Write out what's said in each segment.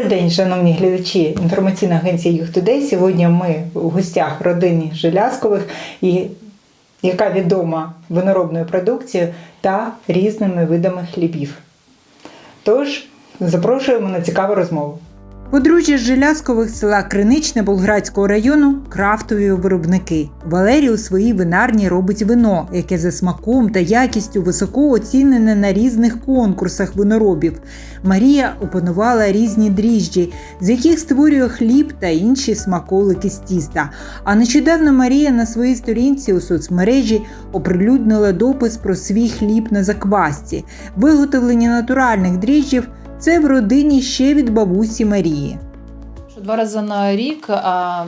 Добрий день, шановні глядачі. Інформаційна агенція «Юхтудей». Сьогодні ми в гостях родини Желязкових, і яка відома виноробною продукцією та різними видами хлібів. Тож запрошуємо на цікаву розмову. Подружжя з Желязкових села Криничне Болградського району крафтові виробники. Валерій у своїй винарні робить вино, яке за смаком та якістю високо оцінене на різних конкурсах виноробів. Марія опанувала різні дріжджі, з яких створює хліб та інші смаколики з тіста. А нещодавно Марія на своїй сторінці у соцмережі оприлюднила допис про свій хліб на заквасці, виготовлення натуральних дріжджів. Це в родині ще від бабусі Марії. Два рази на рік, а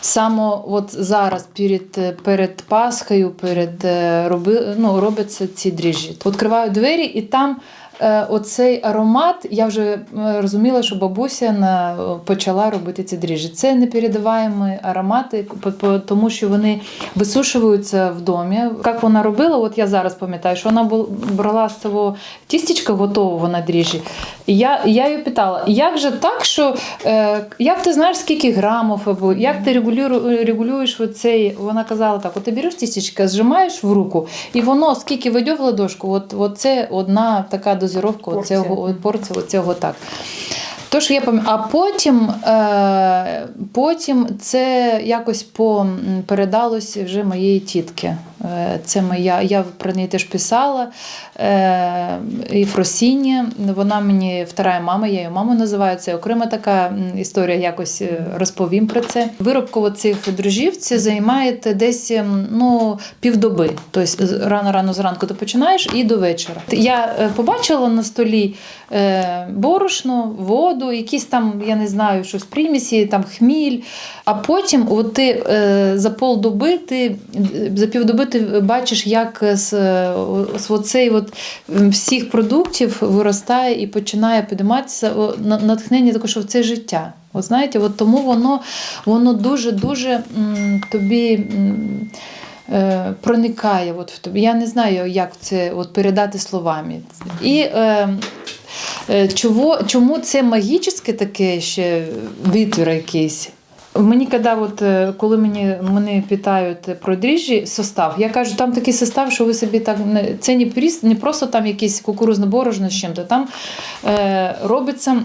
саме от зараз перед, перед Пасхою, перед е, роби, ну, робляться ці дріжджі. Відкриваю двері, і там оцей аромат, я вже е, розуміла, що бабуся на, почала робити ці дріжджі. Це непередаваємі аромати, тому що вони висушуються в домі. Як вона робила, от я зараз пам'ятаю, що вона брала з цього тістечка готового на дріжджі. І я, я її питала, як же так, що е, як ти знаєш, скільки грамів, або як ти регулюєш, оцей, вона казала так, от ти береш тістечка, зжимаєш в руку, і воно скільки вийде в ладошку, от, от це одна така дозіровка Порція. оцього, оцього так. Тож я пам'ятаю, а потім, е, потім це якось по, передалось вже моєї тітки. Е, це моя, я про неї теж писала. Е, і Фросіні, вона мені вторая мама, я її маму називаю. Це окрема така історія, якось е, розповім про це. Виробка цих дрожжів це займає десь ну, півдоби. Тобто рано-рано зранку ти починаєш і до вечора. Я побачила на столі борошно, воду, якісь там, я не знаю, щось примісі, там хміль. А потім от ти за полдоби, ти за півдоби ти бачиш, як з, е, з оцей от всіх продуктів виростає і починає підійматися на- натхнення також, що це життя. От знаєте, от тому воно, воно дуже-дуже тобі. е, Проникає от в тобі. Я не знаю, як це от передати словами. І е, е, чого, чому це магічне таке ще витвір якийсь? Мені коли, от, е, коли мені мене питають про дріжджі состав, я кажу, там такий состав, що ви собі так не це не, пріс- не просто там якийсь кукурузне борошно з чим-то. Там е, робиться.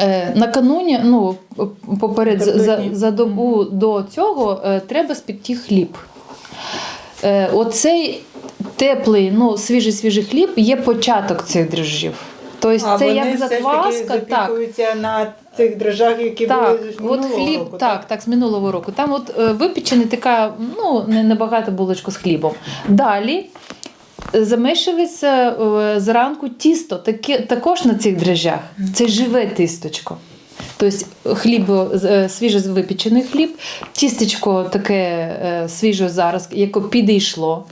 Е, Накануні, ну поперед за, за, за добу до цього е, треба спекти хліб. Е, Оцей теплий, ну свіжий свіжий хліб є початок цих дріжджів. Тобто це як закваска, так. на цих дрожжах, які Так, от хліб, так, так, з минулого року. Там от е, випечена така, ну, не- небагата булочка з хлібом. Далі е, замішується е, зранку тісто, таке, також на цих дрожжах. Це живе тісточко. Тобто хліб, е, свіже випечений хліб, тістечко таке е, свіже зараз, яке підійшло.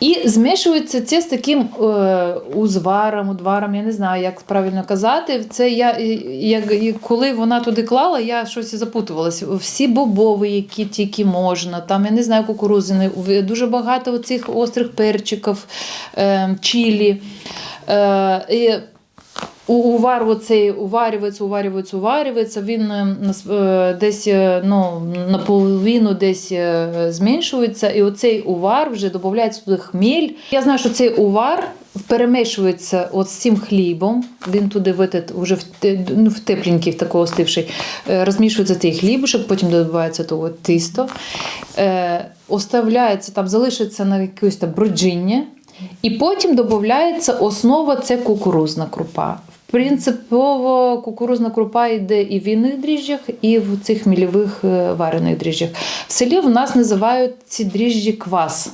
І змішується це з таким е, узваром, удваром, я не знаю, як правильно казати. Це я, як, коли вона туди клала, я щось запутувалася. Всі бобові, які тільки можна, там, я не знаю, кукурузини, дуже багато цих острих перчиків, е, чилі. Е, і у- Увар оцей уварюється, уварюється, уварюється. Він е, е, десь е, ну, наполовину десь зменшується, і оцей увар вже додається туди хміль. Я знаю, що цей увар перемішується от з цим хлібом. Він туди в вже в, ну, в тепленький, в такий остивший, розмішується цей хлібушок, потім додається то от тісто. Е, оставляється там, залишиться на якесь там броджіння. І потім додається основа це кукурузна крупа. Принципово кукурузна крупа йде і в інних дріжджах, і в цих мільових е, варених дріжджах. В селі в нас називають ці дріжджі квас.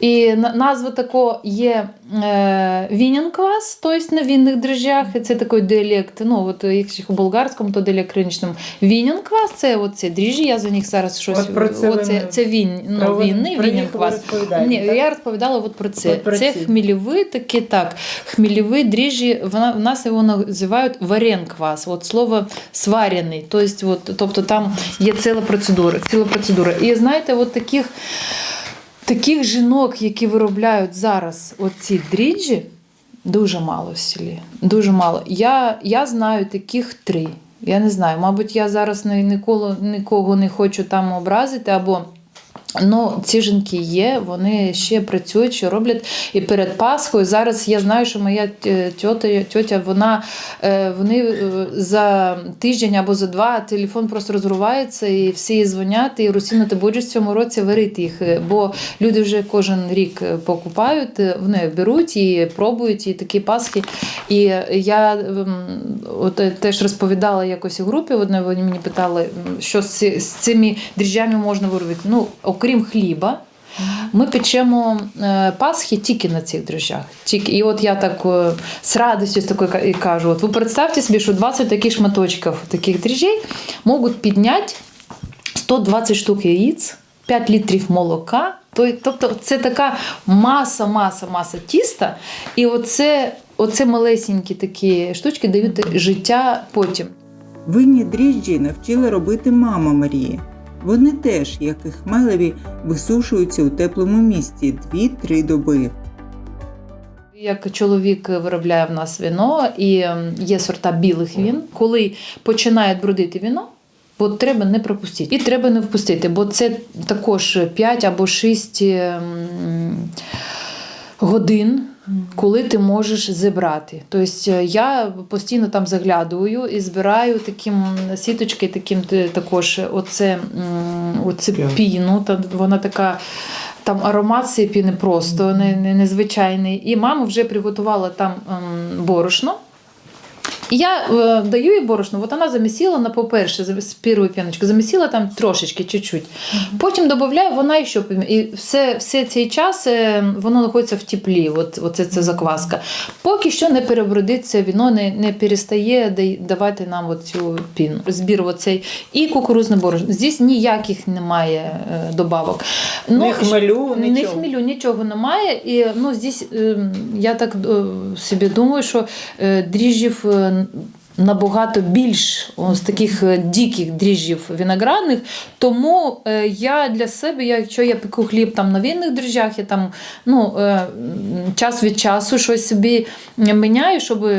І назва такого є е, вінен квас, тобто на вінних дріжджах. Це такий діалект. Ну, от якщо у болгарському, то діалект ринічному. Вінен квас це оці дріжджі, я за них зараз щось. От про це оце, це він, ну, ви- вінний, про вінен квас. Ні, я розповідала от про це. От про це ці. хмільові такі, так. Хмільові дріжджі, вона, в нас його називають варенквас. От слово сварений. Тобто, от, тобто там є ціла процедура. Ціла процедура. І знаєте, от таких, таких жінок, які виробляють зараз оці дріджі, Дуже мало в селі. Дуже мало. Я, я знаю таких три. Я не знаю, мабуть, я зараз ні- ніколи нікого не хочу там образити або. Ну, ці жінки є, вони ще працюють, що роблять і перед Пасхою. Зараз я знаю, що моя е, тьотя, тьотя вона е, вони е, за тиждень або за два телефон просто розривається, і всі їй дзвонять, і Русіна, ти будеш в цьому році варити їх. Бо люди вже кожен рік покупають, вони беруть і пробують, і такі Пасхи. І я ем, от теж розповідала якось у групі, вони мені питали, що з цими дріжджами можна виробити. Ну, окрім хліба. Ми печемо е, Пасхи тільки на цих дрожжах. Тільки. І от я так е, з радістю з такою кажу: от ви представте собі, що 20 таких шматочків таких дріжджей можуть підняти 120 штук яїць, 5 літрів молока. Тобто це така маса, маса, маса тіста. І оце, оце малесенькі такі штучки дають життя потім. Винні дріжджі навчила робити мама Марії. Вони теж, як і хмелеві, висушуються у теплому місці 2-3 доби. Як чоловік виробляє в нас віно, і ем, є сорта білих він, коли починає брудити віно, от треба не пропустити. І треба не впустити, бо це також 5 або 6 ем, годин. Коли ти можеш зібрати. Тобто е, я постійно там заглядую і збираю таким сіточки, таким також оце, оце піну. Та вона така там аромат цієї піни просто не, не, незвичайний. І мама вже приготувала там ем, борошно. І я е, даю їй борошно, от вона замісила на по-перше, з первої п'яночки, замісила там трошечки, чуть-чуть. Потім додаю, вона ще пом- І все, все цей час е, воно знаходиться в теплі, от, оце ця закваска. Поки що не перебродиться, віно не, не перестає давати нам цю піну. Збір оцей і кукурузне борошно. Здесь ніяких немає е, добавок. Ні хмелю, Ні нічого. хмелю, нічого немає. І ну, здесь, е, я так е, собі думаю, що е, дріжджів е, набагато більш ось таких е, диких дріжджів виноградних. Тому е, я для себе, якщо я пеку хліб там на винних дріжджах, я там ну, е, час від часу щось собі міняю, щоб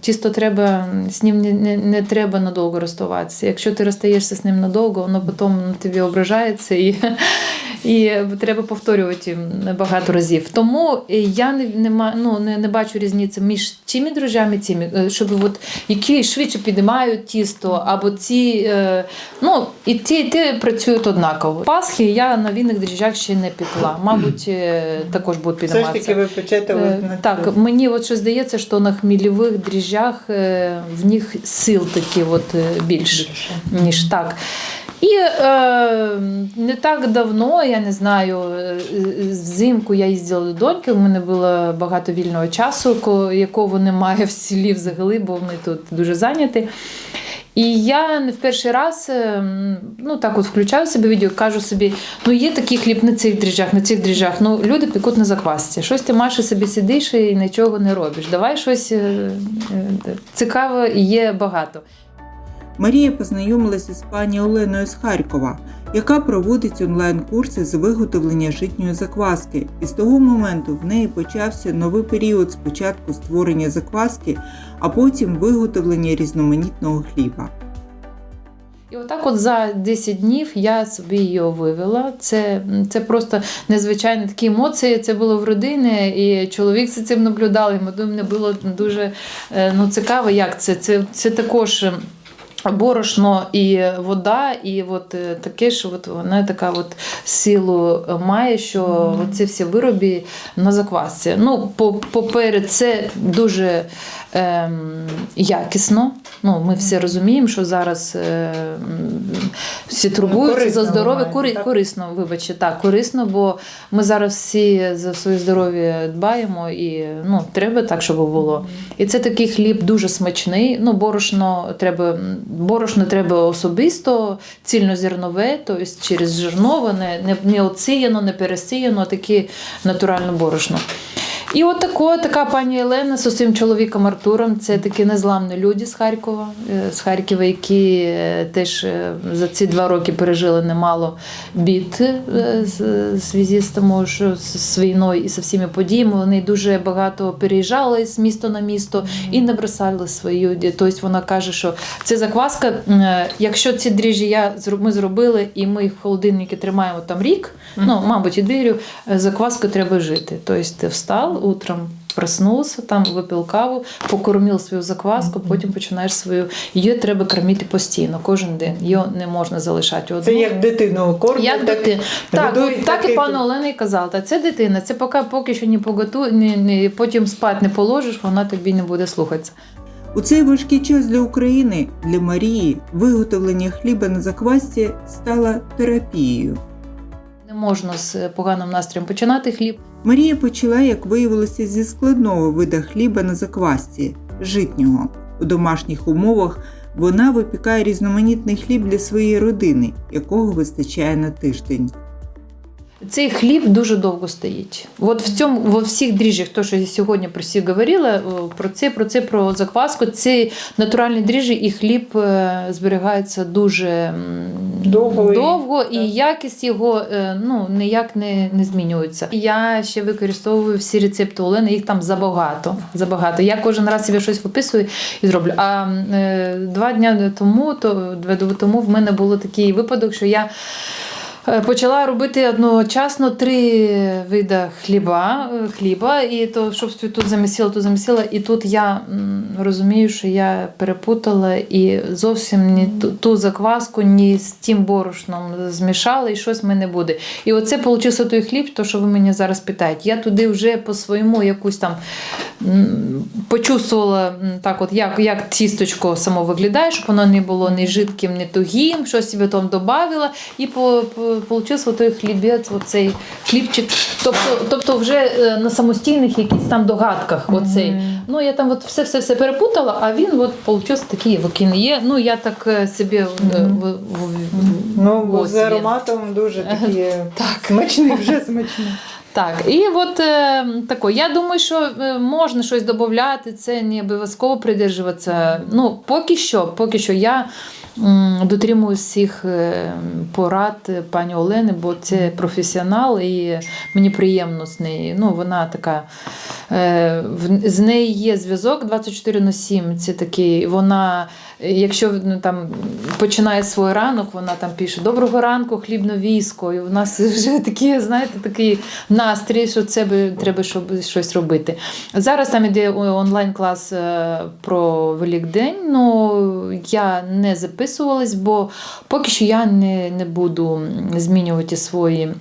тісто треба, з ним не, не, не треба надовго розставатися. Якщо ти розстаєшся з ним надовго, воно потім тобі ображається і, і треба повторювати багато разів. Тому я не, не, ну, не, не бачу різниці між тими дрожжами, тими, е, щоб от, які швидше піднімають тісто, або ці, е, ну, і ті, і ті працюють однаково. Пасхи я на вінних дріжджах ще не пекла. Мабуть, е, також будуть Все ж таки ви печете Е, на Так, мені от що здається, що на хмільових дріжджах в них сил такі от е, більш, ніж так. І е, не так давно, я не знаю, е, взимку я їздила до доньки, у мене було багато вільного часу, якого немає в селі взагалі, бо ми тут дуже зайняті. І я не в перший раз е, ну так от включаю себе відео, кажу собі: ну є такий хліб на цих дріжджах, на цих дріжджах. Ну люди пекуть на заквасці. Щось ти Маша собі сидиш і нічого не робиш. Давай щось е, цікаве є багато. Марія познайомилася з пані Оленою з Харкова, яка проводить онлайн-курси з виготовлення житньої закваски. І з того моменту в неї почався новий період спочатку створення закваски, а потім виготовлення різноманітного хліба. І отак, от за 10 днів я собі її вивела. Це, це просто незвичайні такі емоції. Це було в родині, і чоловік за цим наблюдав. І мені було дуже е, ну, цікаво, як це. Це, це також. Е, Борошно і вода, і от е, таке, що от вона така от силу має, що ці всі вироби на заквасці. Ну, поперед, це дуже ем, якісно. Ну, ми всі розуміємо, що зараз е, всі турбуються корисно за здоров'я. Кори, корисно, вибачте, так, корисно, бо ми зараз всі за своє здоров'я дбаємо і ну, треба так, щоб було. І це такий хліб дуже смачний. Ну, борошно треба, борошно треба особисто, цільнозернове, тобто через зерно, не, не, не оціяно, не пересіяно, а таке натуральне борошно. І от тако, така пані Елена з своїм чоловіком Артуром. Це такі незламні люди з Харкова, е, з Харкова, які е, теж е, за ці два роки пережили немало бід з, з зв'язку з тому, що з, війною і з всіми подіями. Вони дуже багато переїжджали з міста на місто і не бросали свою. Тобто вона каже, що це закваска. Якщо ці дріжджі я ми зробили, і ми їх в холодильнику тримаємо там рік, ну мабуть, і двірю, закваску треба жити. Тобто ти встав утром. Проснувся, там випив каву, покормив свою закваску, потім починаєш свою. Її треба кормити постійно, кожен день. Її не можна залишати одну. Це як дитину кормять. Як так дитина. Так, годують, так і так і- пану Олена і казала, та це дитина, це поки, поки що не поготує, не, не, потім спати не положиш, вона тобі не буде слухатися. У цей важкий час для України, для Марії, виготовлення хліба на заквасці стало терапією. Не можна з поганим настроєм починати хліб. Марія почала, як виявилося, зі складного вида хліба на заквасці житнього. У домашніх умовах вона випікає різноманітний хліб для своєї родини, якого вистачає на тиждень. Цей хліб дуже довго стоїть. От в цьому во всіх дріжджах, то що я сьогодні про всіх говорила, про це, про це, про закваску. Ці натуральні дріжджі і хліб е, зберігається дуже Довго і- довго і так. якість його е, ну, ніяк не, не змінюється. Я ще використовую всі рецепти Олени, їх там забагато. забагато. Я кожен раз собі щось виписую і зроблю. А е, два дні тому, то два тому в мене був такий випадок, що я. Е, Почала робити одночасно три види хліба, е, хліба, і то, щоб тут замісила, тут замісила. І тут я розумію, що я перепутала і зовсім не ту, закваску, ні з тим борошном змішала, і щось в мене буде. І оце получився той хліб, то що ви мене зараз питаєте. Я туди вже по своєму якусь там почувствувала так, от як, як тісточко само виглядає, щоб воно не було ні жидким, ні тугим, щось собі там додавила, і по, по, получився той хлібець, оцей хлібчик. Тобто, тобто вже е, на самостійних якісь там догадках. Оцей. Ну, я там от все, все, все перепутала, а він от получився такий, який не є. Ну, я так е, собі е, Ну, з ароматом дуже такий смачний, вже смачний. Так, і от е, тако, я думаю, що можна щось додати, це не обов'язково придержуватися. Ну, поки що, поки що я дотримуюсь всіх е, порад пані Олени, бо це професіонал, і мені приємно з нею. Ну, вона така. Е, з нею є зв'язок 24 на 7. Це такий, вона, якщо ну, там починає свій ранок, вона там пише Доброго ранку, хлібно військо. І у нас вже такі, знаєте, такий настрій, що це треба щоб щось робити. Зараз там іде онлайн-клас е, про Великдень. Ну я не записувалась, бо поки що я не, не буду змінювати свої.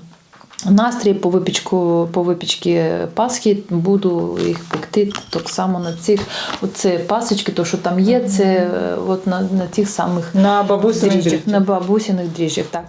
Настрій по випічку, по випічці Пасхи буду їх пекти так само на цих оце пасочки, то що там є, це е, от на, на тих самих На бабусиних дріжджах, на бабусіних дріжджах. Так.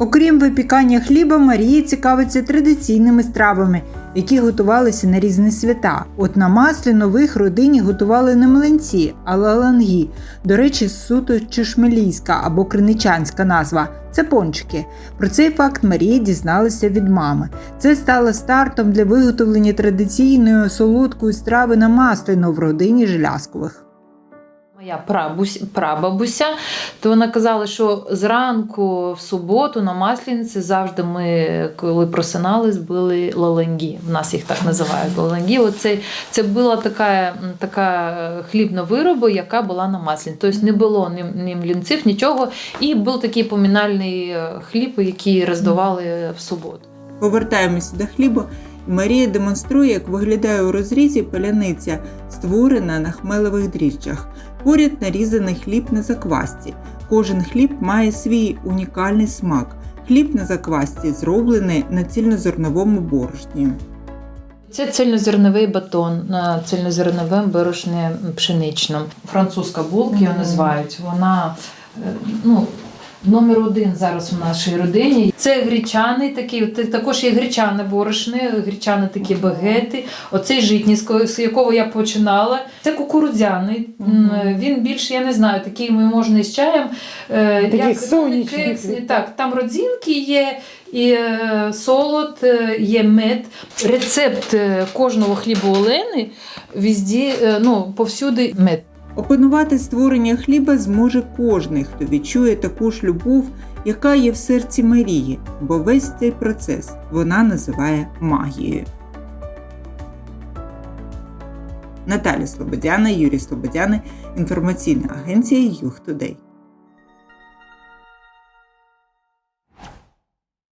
Окрім випікання хліба, Марія цікавиться традиційними стравами, які готувалися на різні свята. От на маслі нових родині готували не млинці, а лалангі. До речі, суто чешмелійська або криничанська назва. Це пончики. Про цей факт Марія дізналася від мами. Це стало стартом для виготовлення традиційної солодкої страви на масліно в родині Желязкових. Моя прабусь, прабабуся, то вона казала, що зранку в суботу на Маслениці завжди ми, коли просинались, були лаленгі. В нас їх так називають лаленгі. Оце, це була така, така хлібна вироба, яка була на Маслениці. Тобто не було ні, ні млінців, нічого. І був такий помінальний е, хліб, який роздавали в суботу. Повертаємося до хліба, Марія демонструє, як виглядає у розрізі паляниця, створена на хмелевих дріжджах. Поряд нарізаний хліб на заквасці. Кожен хліб має свій унікальний смак. Хліб на заквасці зроблений на цільнозерновому борошні. Це цільнозерновий батон на цільнозерновому борошні пшеничному. Французька булка його Мгм. називають. Вона е, ну, номер один зараз у нашій родині. Це гречаний такий, також є гречане борошне, гречани такі багети. Оцей житній, з якого я починала. Це кукурудзяний. Він більш, я не знаю, такий ми можна із чаєм. е, як кексний. Так, там родзинки є. І е, солод, е, є мед. Рецепт кожного хлібу Олени візді, ну, повсюди мед. Опанувати створення хліба зможе кожний, хто відчує таку ж любов, яка є в серці Марії, бо весь цей процес вона називає магією. Наталя Слободяна, Юрій Слободяни, інформаційна агенція Юг Тудей.